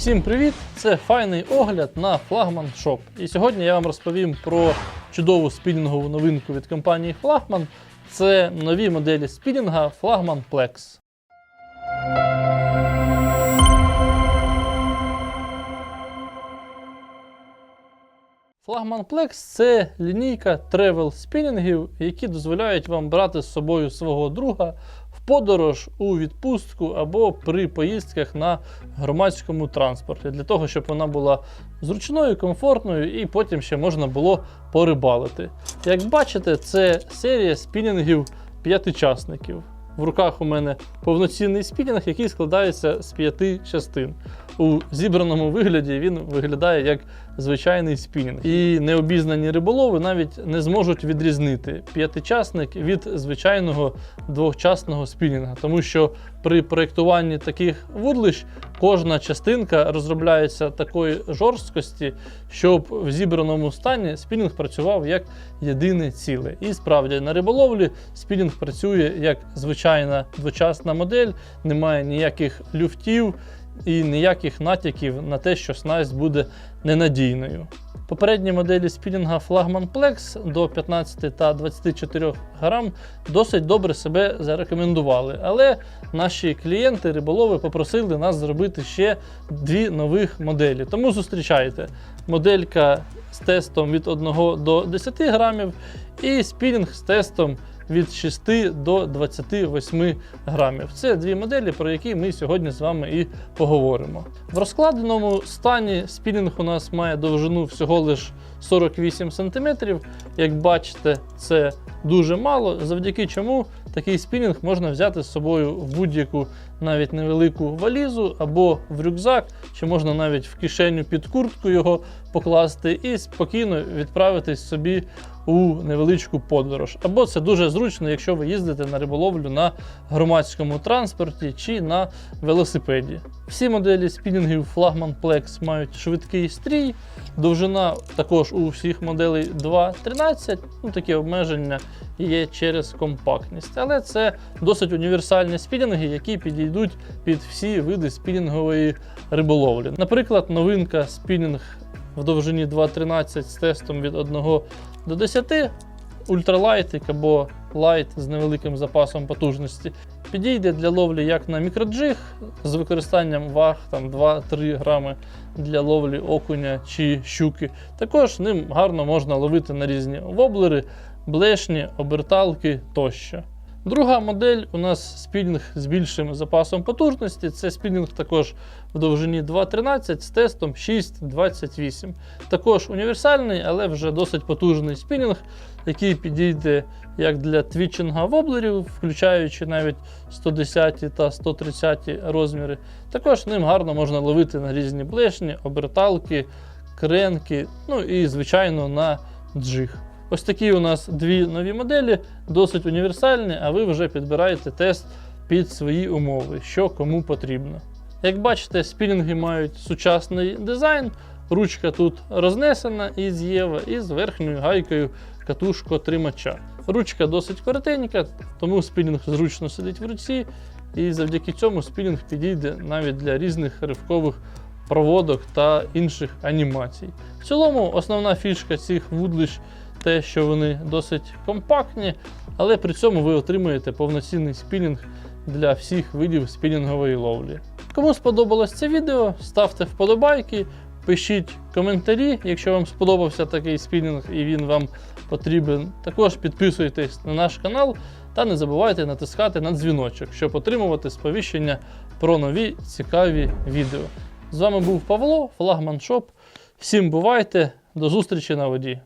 Всім привіт! Це файний огляд на флагман Shop. І сьогодні я вам розповім про чудову спінінгову новинку від компанії Flagman. Це нові моделі спінінга Flagman Plex. Flagman Plex це лінійка тревел спінінгів, які дозволяють вам брати з собою свого друга в подорож у відпустку або при поїздках на громадському транспорті, для того, щоб вона була зручною, комфортною і потім ще можна було порибалити. Як бачите, це серія спінінгів п'ятичасників. В руках у мене повноцінний спінінг, який складається з п'яти частин. У зібраному вигляді він виглядає як звичайний спінінг. І необізнані риболови навіть не зможуть відрізнити п'ятичасник від звичайного двохчасного спінінга, тому що при проєктуванні таких вудлищ кожна частинка розробляється такої жорсткості, щоб в зібраному стані спінінг працював як єдине ціле. І справді на риболовлі спінінг працює як звичайна двочасна модель, немає ніяких люфтів і ніяких натяків на те, що снасть буде ненадійною. Попередні моделі спінінга Flagman Plex до 15 та 24 грам досить добре себе зарекомендували. Але наші клієнти, риболови, попросили нас зробити ще дві нових моделі. Тому зустрічайте моделька з тестом від 1 до 10 грамів і спінінг з тестом від 6 до 28 грамів. Це дві моделі, про які ми сьогодні з вами і поговоримо. В розкладеному стані спінінг у нас має довжину всього лиш 48 см. Як бачите, це дуже мало, завдяки чому такий спінінг можна взяти з собою в будь-яку навіть невелику валізу або в рюкзак, чи можна навіть в кишеню під куртку його покласти і спокійно відправитись собі у невеличку подорож. Або це дуже зручно, якщо ви їздите на риболовлю на громадському транспорті чи на велосипеді. Всі моделі спінінгів Flagman Plex мають швидкий стрій, довжина також у всіх моделей 2.13, ну такі обмеження є через компактність. Але це досить універсальні спінінги, які підійдуть під всі види спінінгової риболовлі. Наприклад, новинка спінінг в довжині 2.13 з тестом від 1 до 10, ультралайтик або лайт з невеликим запасом потужності. Підійде для ловлі як на мікроджиг з використанням ваг там 2-3 грами для ловлі окуня чи щуки. Також ним гарно можна ловити на різні воблери, блешні, оберталки тощо. Друга модель у нас спінінг з більшим запасом потужності. Це спінінг також в довжині 2.13 з тестом 6.28. Також універсальний, але вже досить потужний спінінг, який підійде як для твічинга воблерів, включаючи навіть 110 та 130 розміри. Також ним гарно можна ловити на різні блешні, оберталки, кренки, ну і, звичайно, на джиг. Ось такі у нас дві нові моделі, досить універсальні, а ви вже підбираєте тест під свої умови, що кому потрібно. Як бачите, спінінги мають сучасний дизайн, ручка тут рознесена із Єва і з верхньою гайкою катушко-тримача. Ручка досить коротенька, тому спінінг зручно сидить в руці, і завдяки цьому спінінг підійде навіть для різних ривкових проводок та інших анімацій. В цілому, основна фішка цих вудлищ те, що вони досить компактні, але при цьому ви отримуєте повноцінний спінінг для всіх видів спінінгової ловлі. Кому сподобалось це відео, ставте вподобайки, пишіть коментарі, якщо вам сподобався такий спінінг і він вам потрібен. Також підписуйтесь на наш канал та не забувайте натискати на дзвіночок, щоб отримувати сповіщення про нові цікаві відео. З вами був Павло, Флагман Шоп. Всім бувайте, до зустрічі на воді!